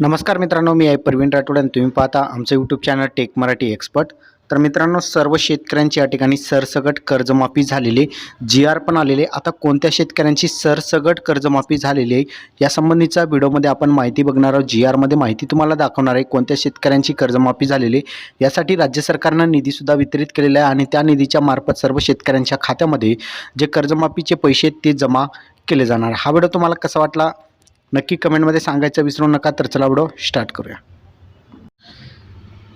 नमस्कार मित्रांनो मी आहे प्रवीण राठोड आणि तुम्ही पाहता आमचं YouTube channel tech Marathi expert तर मित्रांनो सर्व शेतकऱ्यांची या ठिकाणी सरसगट कर्जमाफी झालेली जी आर पण आलेले आता कोणत्या शेतकऱ्यांची सरसगट कर्जमाफी झालेली आहे यासंबंधीचा व्हिडिओमध्ये आपण माहिती बघणार आहोत. जी आरमध्ये माहिती तुम्हाला दाखवणार आहे कोणत्या शेतकऱ्यांची कर्जमाफी झालेली आहे. यासाठी राज्य सरकारनं निधीसुद्धा वितरित केलेला आहे आणि त्या निधीच्या मार्फत सर्व शेतकऱ्यांच्या खात्यामध्ये जे कर्जमाफीचे पैसे आहेत ते जमा केले जाणार हा व्हिडिओ तुम्हाला कसा वाटला नक्की कमेंटमध्ये सांगायचं विसरू नका तर चला व्हिडिओ स्टार्ट करूया.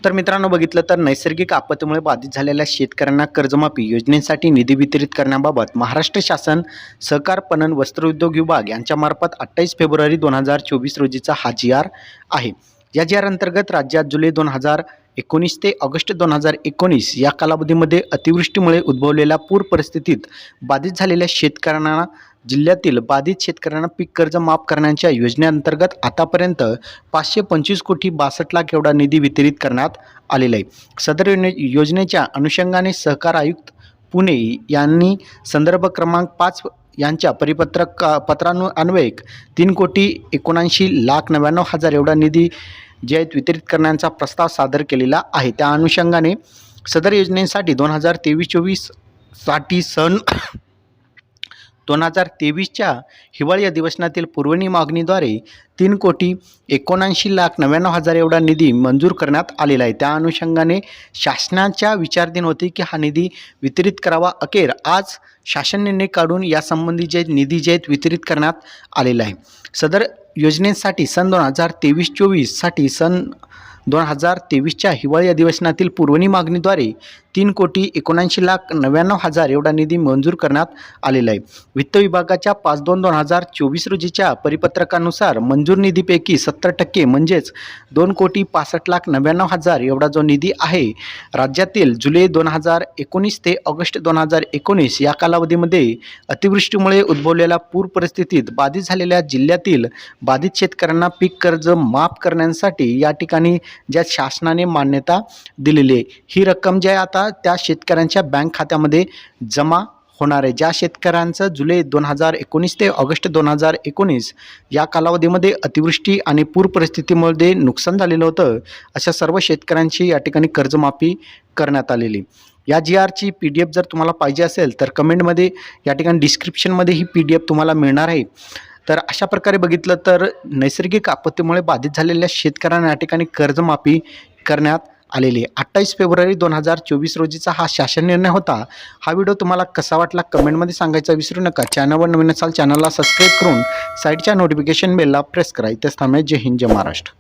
तर मित्रांनो बघितलं तर नैसर्गिक आपत्तीमुळे बाधित झालेल्या शेतकऱ्यांना कर्जमाफी योजनेसाठी निधी वितरित करण्याबाबत महाराष्ट्र शासन सहकार पणन वस्त्रोद्योग विभाग यांच्यामार्फत अठ्ठावीस फेब्रुवारी दोन हजार चोवीस रोजीचा हा जी आर आहे. या जी आर अंतर्गत राज्यात जुलै दोन हजार एकोणीस ते ऑगस्ट दोन हजार एकोणीस या कालावधीमध्ये अतिवृष्टीमुळे उद्भवलेल्या पूर परिस्थितीत बाधित झालेल्या शेतकऱ्यांना जिल्ह्यातील बाधित शेतकऱ्यांना पीक कर्ज माफ करण्याच्या योजनेअंतर्गत आतापर्यंत पाचशे पंचवीस कोटी बासष्ट लाख एवढा निधी वितरित करण्यात आलेला आहे. सदर योजने योजनेच्या अनुषंगाने सहकार आयुक्त पुणे यांनी संदर्भ क्रमांक पाच यांच्या परिपत्रक पत्रानु अन्वयक तीन कोटी एकोणऐंशी लाख नव्याण्णव हजार एवढा निधी जे आहेत वितरित करण्याचा प्रस्ताव सादर केलेला आहे. त्या अनुषंगाने सदर योजनेसाठी दोन हजार तेवीस चोवीससाठी सन दोन हजार तेवीसच्या हिवाळी अधिवेशनातील पुरवणी मागणीद्वारे तीन कोटी एकोणऐंशी लाख नव्याण्णव हजार एवढा निधी मंजूर करण्यात आलेला आहे. त्या अनुषंगाने शासनाच्या विचारधीन होते की हा निधी वितरित करावा अखेर आज शासन निर्णय काढून यासंबंधी जे निधी जे आहेत वितरित करण्यात आलेला आहे. सदर योजनेसाठी सन दोन हजार तेवीस चोवीससाठी सन दोन हजार तेवीसच्या हिवाळी अधिवेशनातील पुरवणी मागणीद्वारे तीन कोटी एकोणऐंशी लाख नव्याण्णव हजार एवढा निधी मंजूर करण्यात आलेला आहे. वित्त विभागाच्या पाच दोन दोन हजार चोवीस रोजीच्या परिपत्रकानुसार मंजूर निधीपैकी सत्तर टक्के म्हणजेच दोन कोटी पासष्ट लाख नव्याण्णव हजार एवढा जो निधी आहे राज्यातील जुलै दोन हजार एकोणीस ते ऑगस्ट दोन हजार एकोणीस या कालावधीमध्ये अतिवृष्टीमुळे उद्भवलेल्या पूर परिस्थितीत बाधित झालेल्या जिल्ह्यातील बाधित शेतकऱ्यांना पीक कर्ज माफ करण्यासाठी या ठिकाणी ज्या शासनाने मान्यता दिलेली आहे. ही रक्कम जी आहे आता त्या शेतकऱ्यांच्या बँक खात्यामध्ये जमा होणार आहे. ज्या शेतकऱ्यांचं जुलै दोन हजार एकोणीस ते ऑगस्ट दोन हजार एकोणीस या कालावधीमध्ये अतिवृष्टी आणि पूर परिस्थितीमध्ये नुकसान झालेलं होतं अशा सर्व शेतकऱ्यांची या ठिकाणी कर्जमाफी करण्यात आलेली. या जी आरची पी डी एफ जर तुम्हाला पाहिजे असेल तर कमेंटमध्ये या ठिकाणी डिस्क्रिप्शनमध्ये ही पी डी एफ तुम्हाला मिळणार आहे. तर अशा प्रकारे बघितलं तर नैसर्गिक आपत्तीमुळे बाधित झालेल्या शेतकऱ्यांना या ठिकाणी कर्जमाफी करण्यात आलेली अठ्ठावीस फेब्रुवारी दोन हजार चोवीस रोजीचा हा शासन निर्णय होता. हा व्हिडिओ तुम्हाला कसा वाटला कमेंटमध्ये सांगायचा विसरू नका. चॅनलवर नवीन असाल चॅनलला सबस्क्राईब करून साईडच्या नोटिफिकेशन बेलला प्रेस करा. इथेच थांबे जय हिंद जय महाराष्ट्र.